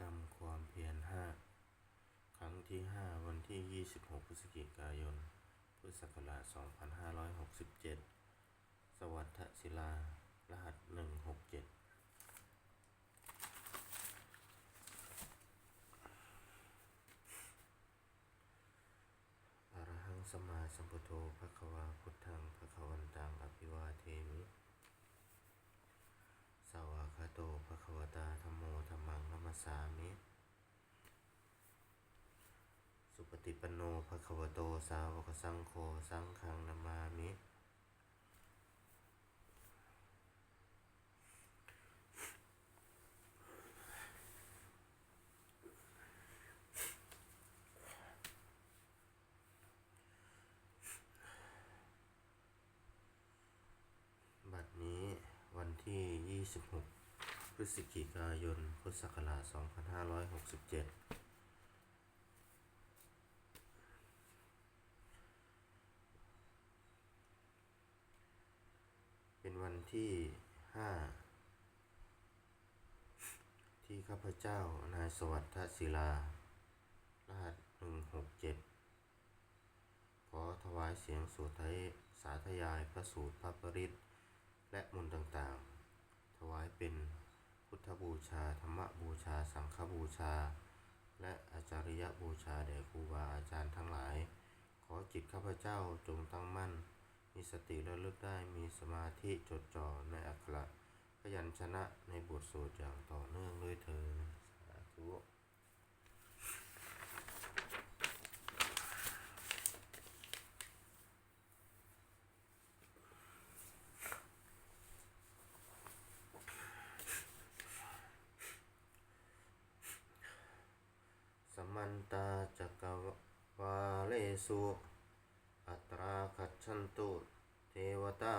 กรรมความเพียรห้าครั้งที่ห้าวันที่ 26 พฤศจิกายน พุทธศักราช 2567 สวัสดศิลา รหัส 167อรหังสมาสัมพุทโธภะคะวาพุทธังภะคะวันตังอภิวาเทมิ วากขาโตภะคะวตาธัมโมธัมมังนัมมัสสามิ สุปฏิปันโนภะคะวโตสาวกสังโฆสังฆังนามามิ บัดนี้วันที่ 26 พฤศจิกายน พุทธศักราช 2567 เป็นวันที่ 5 ที่ข้าพเจ้านายสวัสดิ์ศิลารหัส167 ขอถวายเสียงสวดไทยสาธยายพระสูตรพระปริตและมนต์ต่างๆ ถวายเป็นพุทธบูชา ธรรมบูชา สังฆบูชา และอาจาริยบูชาแด่ครูบาอาจารย์ทั้งหลาย ขอจิตข้าพเจ้าจงตั้งมั่น มีสติระลึกได้มีสมาธิจดจ่อในอักขระพยัญชนะในบทสวดอย่างต่อเนื่องด้วยเธอญสาธุ สมันตาจักรวาเล สุอัตราคัจฉันตุ เทวตา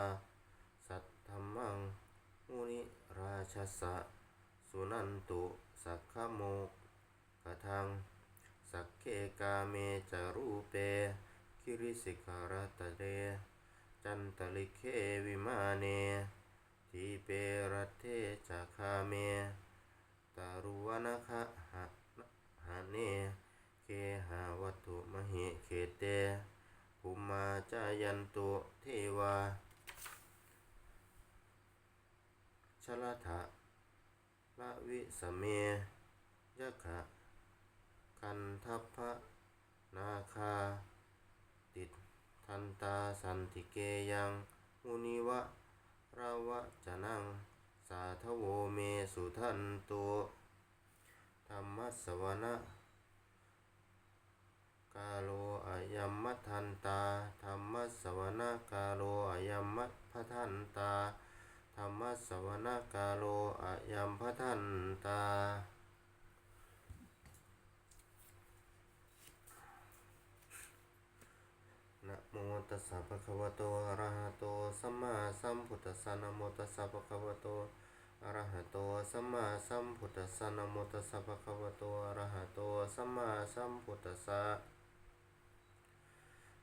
สัทธมมัง มุนิราชสะ สุนันตุ สักขโมกขทัง สักเคกาเมจารูเป คิริสิกขารตเดจันตลิเควิมาเน ทีเปรัตเทจาคาเมตารุวนาคะหะหาเน เคหาวัตถุมหิเขเตภูมาจายันตุเทวาชลทะละวิสเมยะขะคันทัพพะนาคา ติดทันตาสันติเกยังมุนิวะราวะจะนัง สาทโวเมสุทันตุธรรมสวนะาโลอายัมมัททันตาธรรมสวนะกาโลอายัมมัทพทันตาธรรมสวนะกาโลอายัมพทันตานะโมตัสสะภะคะวะโตอะระหะโตสัมมาสัมพุทธัสสะนะโมตัสสะภะคะวะโตอะระหะโตสัมมาสัมพุทธัสสะนะโมตัสสะภะคะวะโตอะระหะโตสัมมาสัมพุทธัสสะ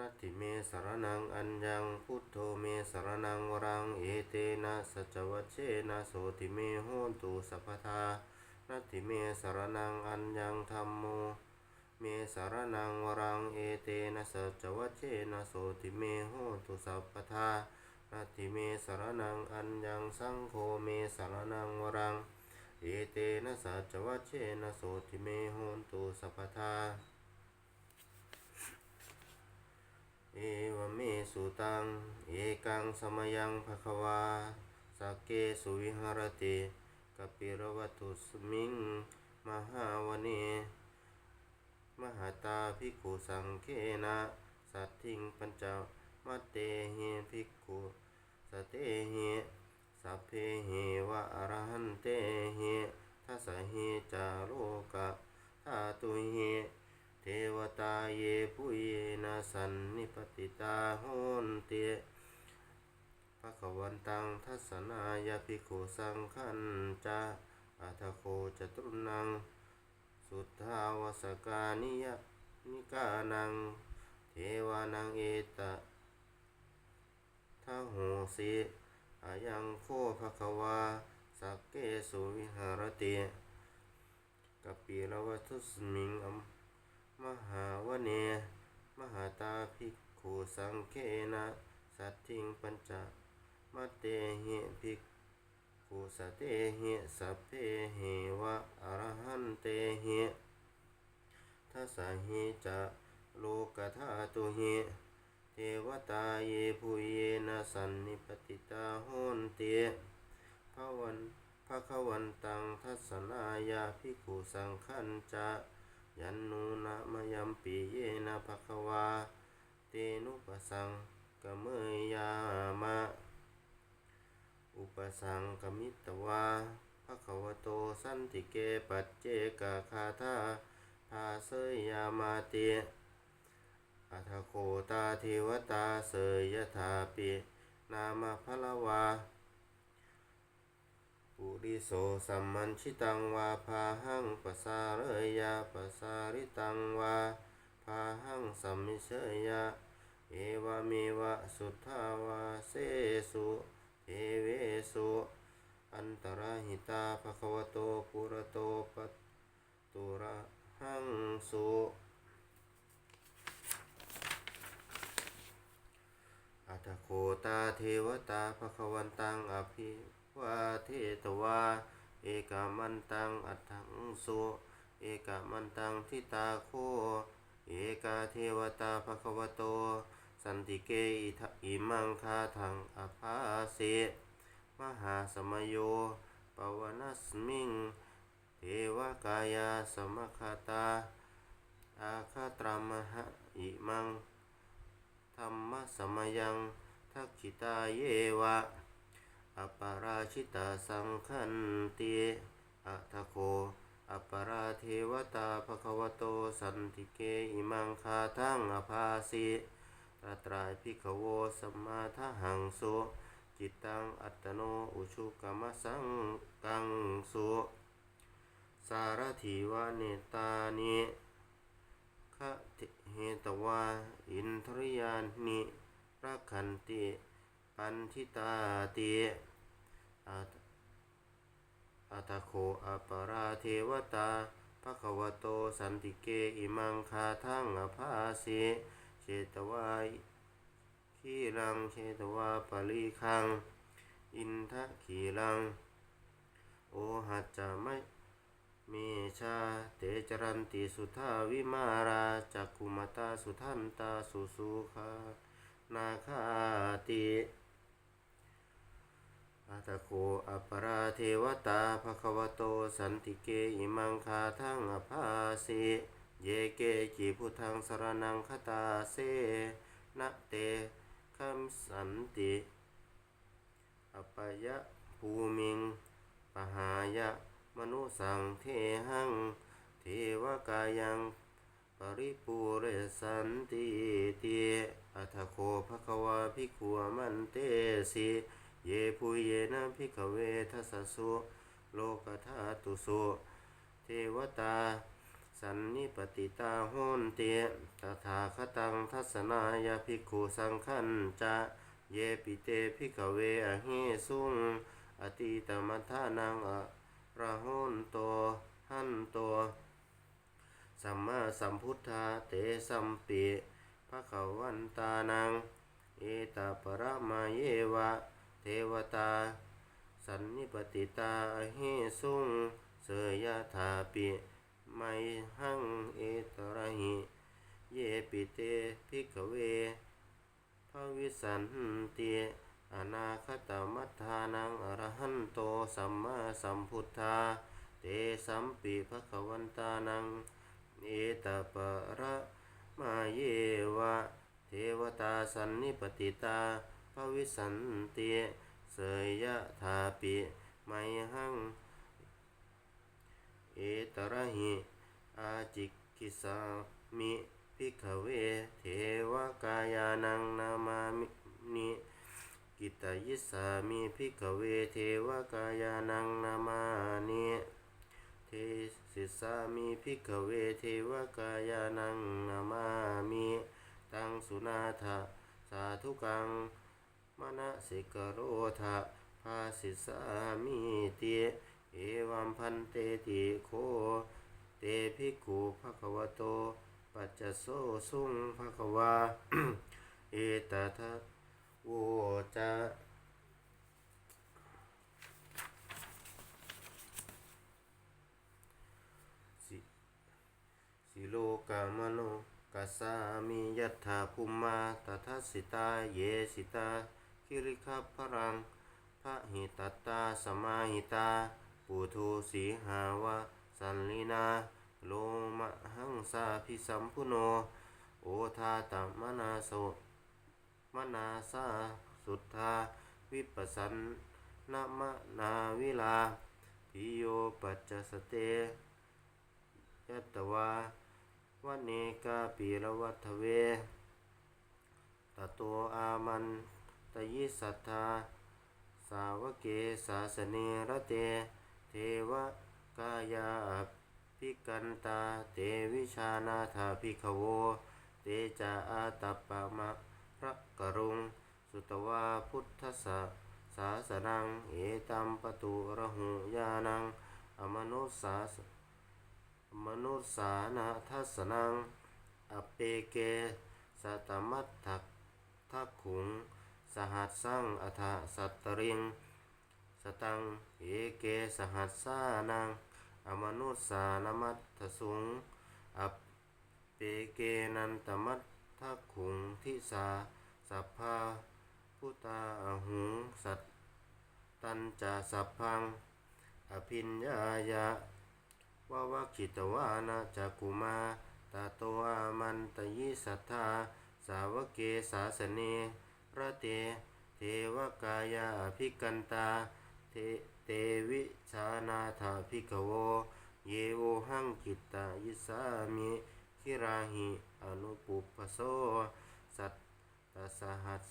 นัติเมสรณังอัญญังพุทโธเมสรณังวรังเอเตนะสัจวัชเชนะโสติเมโหตุสัพพทานัติเมสรณังอัญญังธรรมโมเมสรณังวรังเอเตนะสัจวัชเชนะโสติเมโหตุสัพพทานัติเมสรณังอัญญังสังโฆเมสรณังวรังเอเตนะสัจวัชเชนะโสติเมโหตุสัพพทา เอวเมสุตัง เอกังสมยังภควาสักเกสุวิหารติกปิรวัตุสมิงมหาวเนมหาตาภิกขุสังเคนะสัตถิงปัญจมัตเตหิภิกขุสเตหิสัพเพเหวะอรหันเตเหทัสสะเหจาโลกะธาตุเห เทวตาเยปุเยนะสันนิปติตาโหนเตภะควันตังทัสสนายาภิกขุสังขันจาอัทโคจตุนัง สุทธาวสกานิยนิกานัง เทวานังเอตะทะโหสิอายังโคภะควาสักเกสุวิหารติกปปีละวัตุสมิงอัม มหาวเน มหาตาภิกขุสังเคนะ สัตถิงปัญจมเตหิภิกขุสตเตหิสัพเพเหวะอรหันเตหิทัสหิจะโลกธาตุหิเทวตาเยภูเยนะสันนิปติตาโหนเตภะวันภะคะวันตังทัสสนายาภิกขุสังขันจะ ยันนูนะมยัมปีเยนะภะคะวา เตนุปสังกะเมยยามะ อุปสังกมิตวาภะคะวะโตสันติเกปัจเจกะคาทาภาเสยยามาเตอัทโคตาเทวตาเสยยถาปิ นามะพละวา ปุริโสสัมมันชิตังวาพาหังปสาเรยยาปสาริตังวาพาหังสัมมิเชยยเอวะเมวะสุทธาวาเสสุเทเวสุอันตรหิตาภควโตปุระโตปัตตุระหังสุอัตโคตาเทวตาภควันตังอภิ วาเทตวา เอกามันตังอัตถังสุเอกามันตังทิตาโค เอกาเทวตาภควโต สันติเกอิมังคาทังอภาเสมหาสมโยปวนัสมิงเทวกายาสมคาตา อาคาตรามหะอิมังธรรมสมยังทักขิตาเยวะ อปาราชิตาสังคันติอัทโคอปาราเทวตาภควโตสันติเกอิมังคาทังอภาสิตรตรายพิขโวสมมาทหังสุจิตตังอัตโนอุชุกรรมสังกังสุสารถีวาเนตานิคะเหตวาอินทริยานิรักขันติ ปันทิตาติอาตาโคอปาราเทวตาภควโตสันติเกอิมังคาทั้งอภาสิเชตวาขีรังเชตวาปริคัง อินทะขีรัง โอหัจจะไม่เมชาเตจรันติสุทาวิมาราจักกุมตาสุทันตาสุสุขานาคาติ อาตโคอปราเทวตาภควโตสันติเกอิมังคาทังอภาสิเยเกจิพุทธังสรนังคตาเสนะเตคัมสันติอปยะภูมิงปหายะมนุสังเทหัง เทวกายังปริปูเรสันติเตอัทโคภควาภิกขุมันเตสิ เยปุเยนะภิกเวทัสสุโลกธาตุสุเทวตา สันนิปติตาโหนเตตถาคตังทัศนายาภิกขุสังขันจะเยปิเตภิกเวอหิสุงอติตมัทานังอะระโหนโตหันโตสัมมาสัมพุทธาเตสัมปิภะคะวันตานัง เอตาปรมาเยวะ เทวตา สันนิปติตาหิสุงเสยถาปิไมหังเอตระหิ เยปิเตภิกเวภวิสันติอนาคตมัทธานังอรหันโตสัมมาสัมพุทธา เตสัมปิภะควันตานัง เอตปะระมาเยวะ เทวตาสันนิปติตา วิสันติเสยยะถาปิไมหัง เอตระหิอาจิกิสามิภิกเวเทวกายานังนามามินิกิตายิสามิภิกเวเทวกายานังนามานิเทสิสามิภิกเวเทวกายานังนามามิ ตังสุนาทะสาธุกัง มณสิกโรทะภาสิสามิเตเอวัมพันเตติโค เตภิกขุภควโต ปัจจโสสุงภควา เอตทะโวจะสิสิโลกามโนกัสสามิยัตถาภูมมาตถาสิตาเยสิตา คิริคัพพรังพระหิตตาสมาหิตาปุถุสีหาวะสันลินา โลมะหังสาพิสัมพุโน โอทาตมนาโสมนาสาสุทธา วิปัสสันนมนาวิลาปิโยปัจจสเตยัตวาวเนกาปีรวัฏเวตโตอามัน ตยิสัทธา สาวเกสาสเนระเต เทวกายาภิกันตา เตวิชานาถาภิกขโว เตจาอาตัปปะมะพระกรุง สุตวาพุทธสสะสาสนัง เอตัมปตุระหุยานัง อมนุสสามนุสสานาทัสนัง อเปเกสัตมัตถักทักขุง สหัสสังอัฏฐสัตตริง สตังเอเกสหัสสานัง อมนุสสานมัตถสุงอเปเกนันตมัตทักขุงทิสา สัพพาพุตาหุงสัตตันจะสัพพัง อภิญญายะวาวาคิตวานาจักกุมาตาโตอามันตยิสัทธา สาวเกสาสเน ระเต เทวกายาภิกันตา เทเตวิชานาถาภิกขโว เยโวหังกิตตายิสามิคิราหิอนุปุปโส สัตตสหัส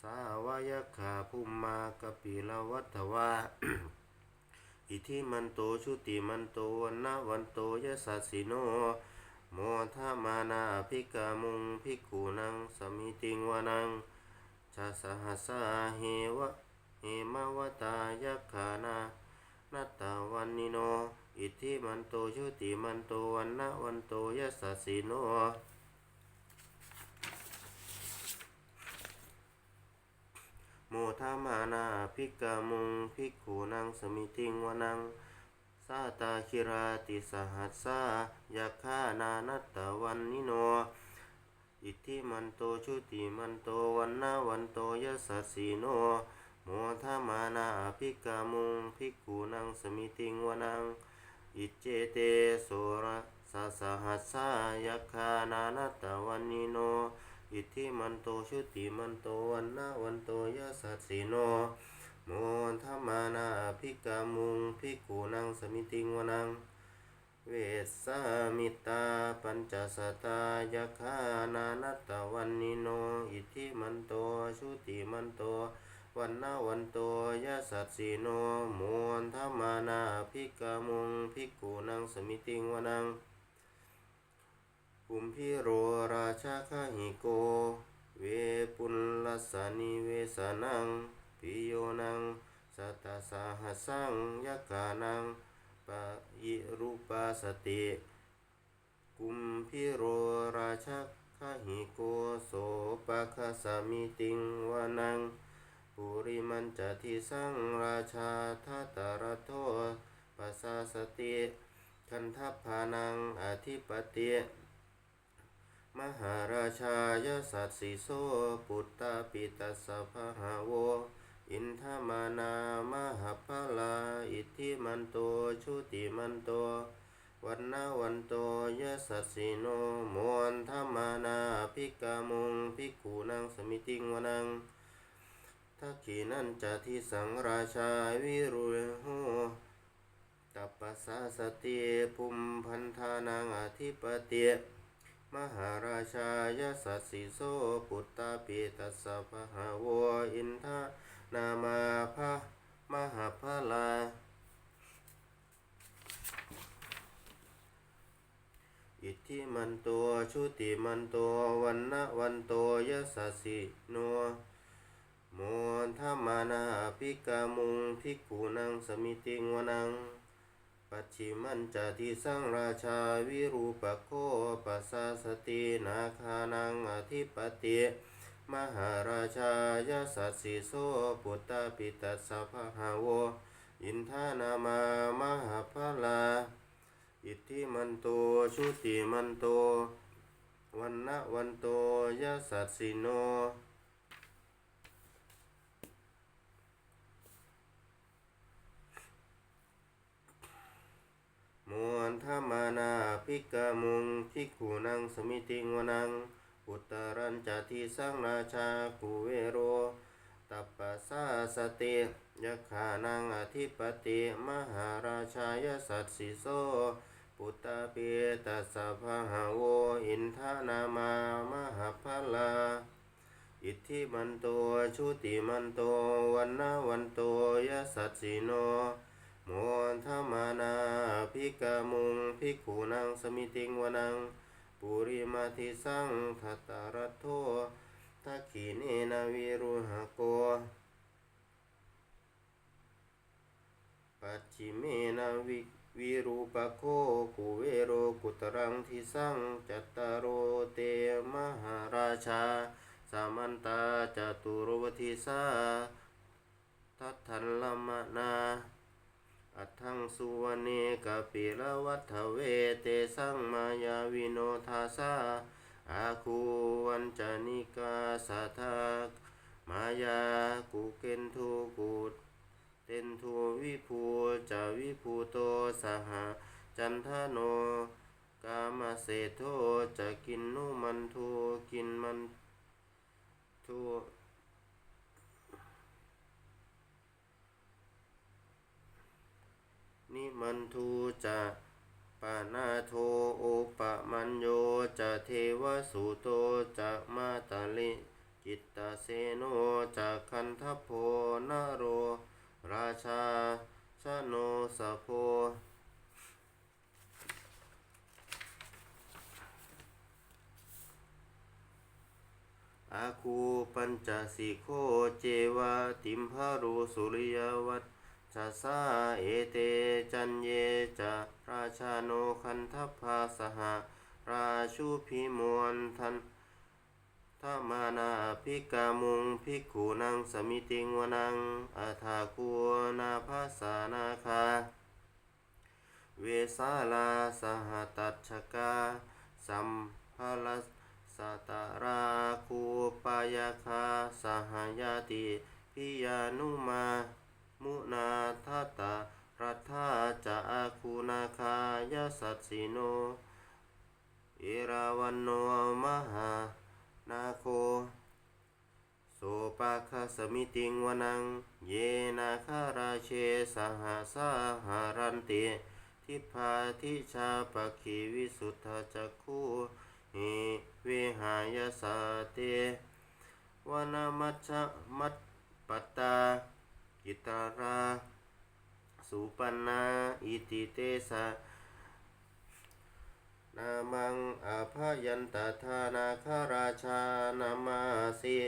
สาวายขาภุมมากปิลวัฏวาอิทิมันโตชุติมันโตวันนวันโตยะสัสสิโน โมทามานาภิกามุงภิกขุนังสมิติงวานังชาสหัสสาเหวะเหมาวตายะขานานัตตาวันนิโน อิทิมันโตชุติมันโตวันนะวันโตยะสัสสิโนโมทามานาภิกามุงภิกขุนังสมิติงวานัง สาตาคิราติสหัสสายาคานานัตตะวันนิโน อิทธิมันโตชุติมันโตวันนาวันโตยะสัสสีโนโมทามานาภิกามุงภิกขุนังสมิติงวานัง อิจเจเตโสระสาสหัสสายาคานานัตตะวันนิโน อิทธิมันโตชุติมันโตวันนาวันโตยะสัสสีโน โมทมานาภิกามุงภิกขุนังสมิติงวนัง เวสสามิตาปัญจสตายาคานานัตะวันนิโน อิทธิมันโตชุติมันโตวันนาวันโตยะสัสสีโนโมทมานาภิกามุงภิกขุนังสมิติงวนังกุมพิโรราชาคหิโก เวปุลลสานิเวสานัง ปิโยนังสัตสาหสังยกานังปะยิรูปาสติ กุมพิโรราชคหิโกโสปะคสามิติงวานังปุริมันจทิสังราชาทัตตรโทปัสสาสติคันทัพพานังอธิปติมหาราชายสัตสิโสปุตตาปิตัสสะภะหะโว อินทมานามหาภาลาอิทธิมันโตชุติมันโตวันนาวันโตยสัสิโนโมนทมานาภิกามุงภิกขุนังสมิติงวนังทักขีนันจะทิสังราชาวิรุโหตัปปสาสติภูมพันธานังอธิปเติมหาราชายสัสสิโสปุตตาปิตัสสะภะหาวอินทา นามาภะมหาภลา อิทธิมันโตชุติมันโตวันนะวันโตยสสสิโนโมทามานาภิกามุงภิกขุนังสมิติงวนัง ปัจฉิมันจติสังราชาวิรูปโคปัสสสตินาคานังอธิปติ มหาราชายสัสสิโสปุตตาปิตัสสะภะหาวอินทานามามหาภลา อิทธิมันโตชุติมันโต วันนะวันโตยะสัสสิโนมวนธรรมานาภิกามุงภิกขุนังสมิติงวนัง อุตรัญจทิสังราชากุเวโร ตัปปะสาสติยะขานังอธิปติมหาราชายสัสสิโสปุตตาเปตัสสะภะหะโวอินทานามามหาภลาอิทธิมันโตชุติมันโตวันนะวันโตยสัสสิโนโมนธรรมานาภิกามุงภิกขุนังสมิติงวนัง ปุริมาทิสังทัตตารโททักขีเนนาวิรุหโก ปัจฉิเมนาวิวิรูปโคกุเวโรกุตรังทิสังจัตตารโรเตมหาราชา สามันตาจตุรวทิสาทัตถันลมนา อัตถังสุวเนกปิลวัฏเวเตสังมายาวิโนทาสาอาคูวันจานิกาสัทธามายากุเกนทุกุเตนทุวิภูจาวิภูโตสหจันทโนกามเสโทจะกินนุมันทุกินมันทุ นิมันทูจะปานาโทโอปะมันโยจะเทวสุโตจะมาตาลิจิตตาเสโนจะคันทโพนโร ราชาชโนสโพอาคูปัญจสิโคเจวาติมพารุสุริยวัต จะสาเอเตจันเยจะราชาโนคันทัพาสหาราชูพิมวนทันทามานาภิกามุงภิกขุนังสมิติงวนังอาทาคูนาภาสานาคา เวสาลาสหตัชกา สัมภาลสตาราคูปายาคา สหายาติพิยานุมา มุนาทัตารัฐาจะอาคูนาคายสัสสิโนเอราวันโนมหานาโคโสปาคสมิติงวนัง เยนาคาราเชสหาสาหารันติทิพาทิชาปคีวิสุทธจักคูหิเวหายสาเตวนามัชะมัตปตา กิตาราสุปันนาอิติเตสะนามังอาภายันตทานาคาราชานามาสิ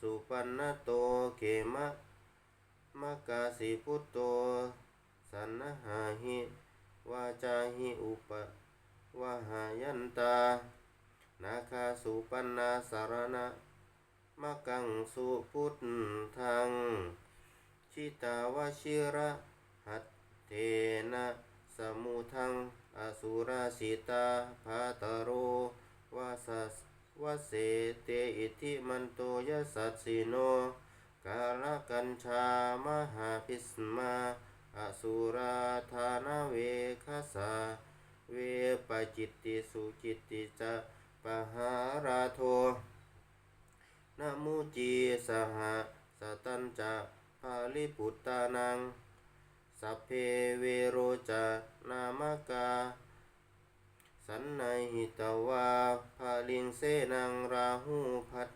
สุปันนโตเกมะมะกาสิพุตโตสันนหาหิวาจาหิอุปวาหายันตานาคาสุปันนาสารณะมะกังสุพุทธัง ชิตาวชิระหัตเทนะสมุทังอสุราสิตาภาตโรวาสสวเสเตอิทิมันโตยสัสสิโนกาลกัญชามหาพิสมาอสุราธานาเวคาสาเวปจิตติสุจิตติจะปหาราโทนะมุจีสหสสตัญจะ ภาลิปุตตานัง สัพเพเวโรจานามกา สันนหิตวาภาลิงเสนังราหูพัท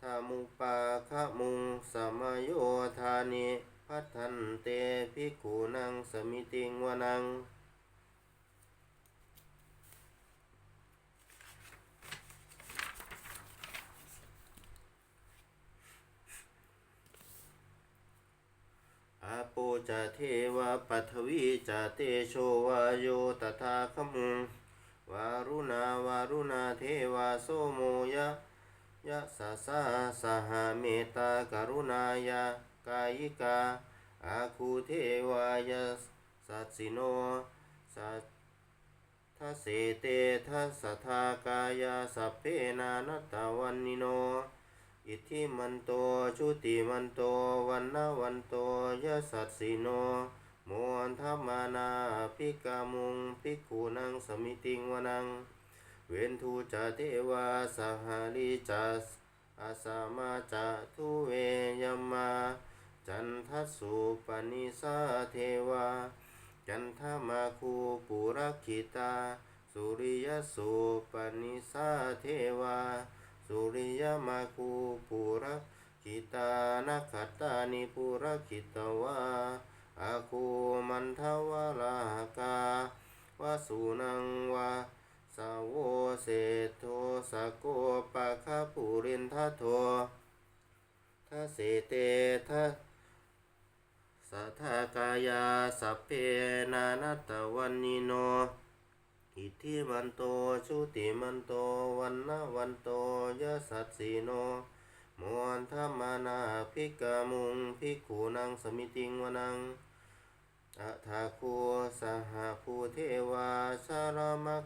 ธามุปาคะมุงสมโยธานิพัทันเตภิกขุนังสมิติงวนัง ปจะเทวะปัทวีจะเตโชวาโยตถาคมุงวารุณาวารุณาเทวาโสโมยะยะสะสะสหเมตตากรุณายะกายิกาอาคูเทวายะสัสสิโนสัทเสเตทัสทากายาสัพเพนานัตตวันนิโน อิทธิมันโตชุติมันโตวันนาวันโตยะสัตสิโนโมอันธรรมานาภิกามุงภิกขุนังสมิติงวนัง เวนทูจาเทวาสหาลิจัสอาสามาจะทุเวยมมา จันทสุปนิสาเทวา จันทมาคูปุรักขิตา สุริยสุปนิสาเทวา สุริยมาคูปุระกิตานักขตานิปุระกิตวาอาคูมันทวลากาวาสุนังวาสาวเศโทสะโกปะคาปุรินทโททะเสเตทะสัทธากายาสัพเพนานัตตวันนิโน อิทธิมันโตชุติมันโตวันนาวันโตยะสัตสีโนมวนธรรมานาภิกามุงภิกขุนังสมิติงวนังอะทาคูสหภูเทวาสารมัก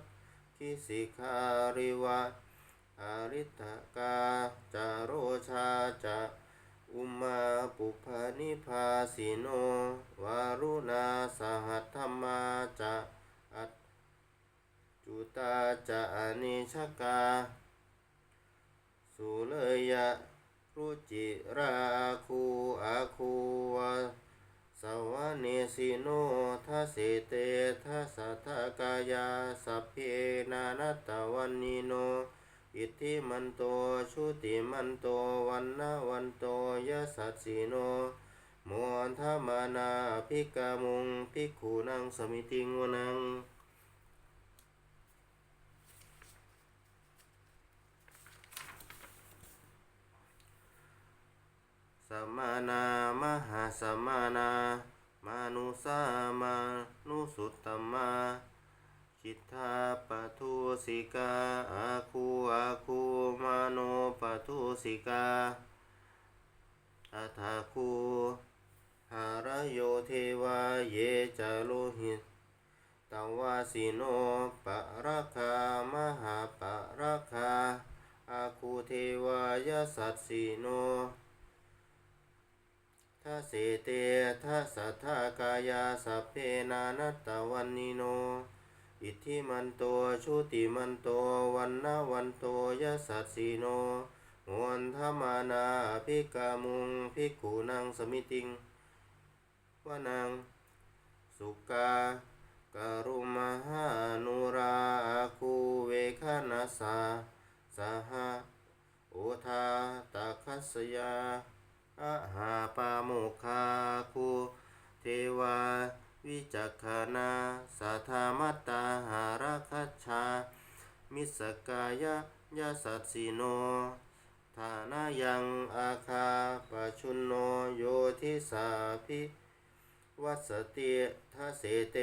คิสิคาริวะอาริตกาจาโรชาจะอุมาปุพานิพาสิโนวารุณาสหัธรรมาจะ ตาจะอนิชกา สุเลยะรุจิราคูอาคูวาสวาเนสิโนทัสเตทัสทกายาสัพเพนานัตวันนิโน อิทธิมันโตชุติมันโตวันนาวันโตยะสัสสิโนโมอันธมานาภิกามุงภิกขุนังสมิติงวนัง มานามหาสมานามานุสามานุสุตตมมาคิทาปทุสิกาอาคูอาคูมาโนปทุสิกาอัฏาคูหารโยเทวาเยจาโลหิตตวาสิโนปะระคามหาปะระคาอาคูเทวายสัสสิโน ทสเสเตทัสัทธากายาสัพเพนานัตตวันนิโน อิทธิมันโตชุติมันโตวันนาวันโตยสัสสิโนมวนธมานาภิกามุงภิกขุนังสมิติงวนังสุกาการุมหานุราคูเวคนัสาสหโอทาตาคัสยา อะหาปาโมคาคูเทวา วิจักขานาสัทธามัตตาหาราคัจฉามิสกายะยะสัสสิโนฐานายังอาคาปชุนโนโยทิสาภิวัสติทัสเสเต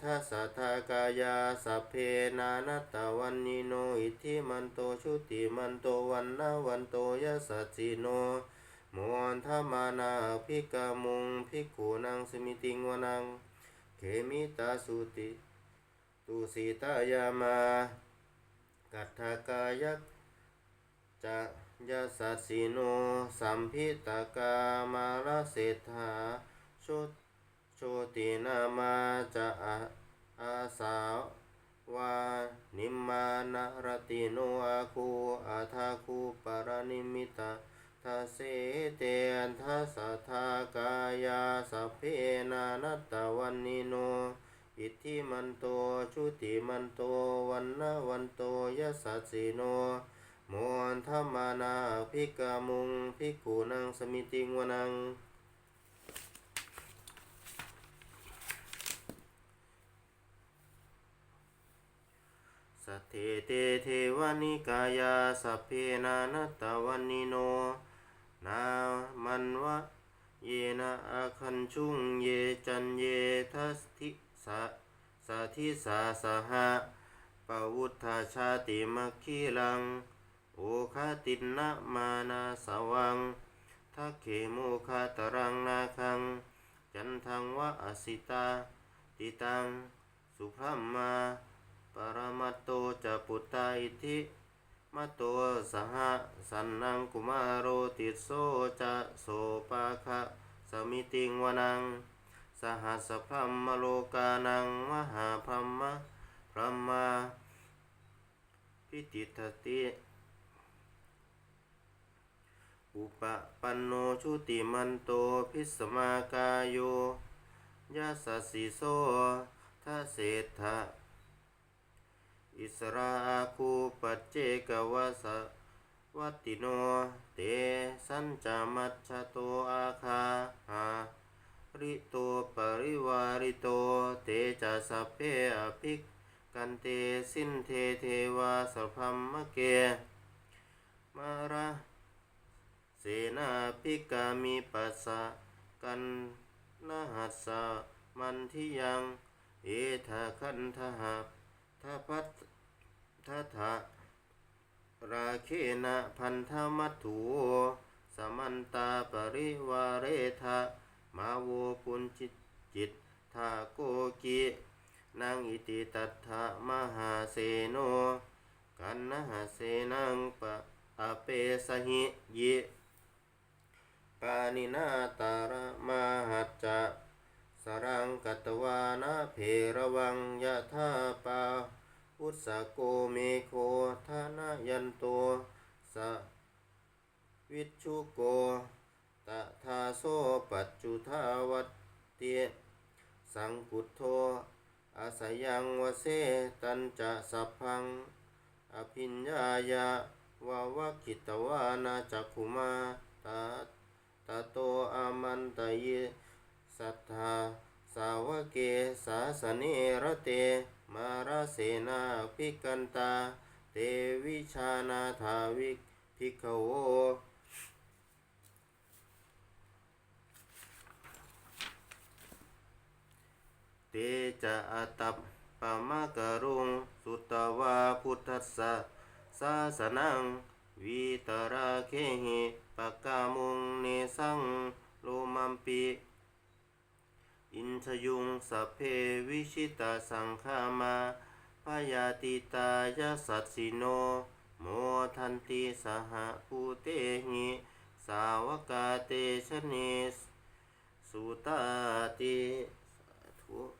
ทัสสะทากายาสัพเพนานัตวันนิโนอิทิมันโตชุติมันโตวันนาวันโตยะสัสสิโน มอันธมานาภิกามุงภิกขุนังสมิติงวนัง เขมิตาสุติตุสีตายามา กัตถกายักจะยาสัสสิโนสัมพิตากามาลเศรษฐาโชโชตินามาจะอาอาสาวานิมมานารติโนอาคูอาทาคูปารนิมิตา สเสเตอันทัสทากายาสัพเพนานัตตวันนิโน อิทธิมันโตชุติมันโตวันนะวันโตยัสสะสิโนมอันธรรมานาภิกามุงภิกขุนังสมิติงวนัง สัทเทเตเทวานิกายาสัพเพนานัตตวันนิโน นามันวะเยนะอาคันชุงเยจันเยทัสทิสะสาธิสาสหะปวุฒาชาติมัคคีลัง โอคาตินนะมานาสวังทักเขโมคาตรังนาคัง จันทังวะอสิตา ติตัง สุพรัมมาปรมัตโตจะปุตตาอิทิ มัตโตสหสันนังกุมารโรติโสจะโสปาคะสมิติงวนัง สหัสพรมมโลกานังมหาพรหมะพรหมาพิติทติอุปปันโนชุติมันโตพิสมากายโยยัสสิโสทะเศรษฐะ อิสราคูปัจเจกวสวัตติโน เตสัญจามัชโตอาคาหาริโตปริวาริโต เตจะสัพเพอภิกกันเตสินเทเทวาสัพพัมมะเก มาระเสนาภิกามิปัสสะกันนหัสสะมันทิยัง เอทาคันทห ทัพัททัทะราเคนะพันธมัตถุสมันตาปริวาเรทะมาโวปุญจิตจิตทาโกกินางอิติตัตถะมหาเสโน กันนะหะเสนังปะอเปสหิยิปานินาตารมาหัจจะ รังกัตวานาเพระวังยะธาปาอุสโกเมโคทานายันโตสวิชุโกตะทาโซปัจจุทาวัตเตสังกุทโธอาสยังวเสตันจะสัพพัง อภิญญายะวาวกิตวานาจักขุมาตาตโตอามันตเย สัทธา สาวเกสาสเนระเต มาราเสนาภิกันตา เตวิชานาทาวิกภิกขโวเตจะอัตตปปะมะกะรุง สุตวาพุทธัสสะสาสนัง วิตราเคหิปะกามุงเนสังโลมัมปิ อินทยุงสเพวิชิตาสังขามาพยาติตายสัตสิโน โมทันติสหภูเตหิสาวกาเตชเนสสุตาติสาธุ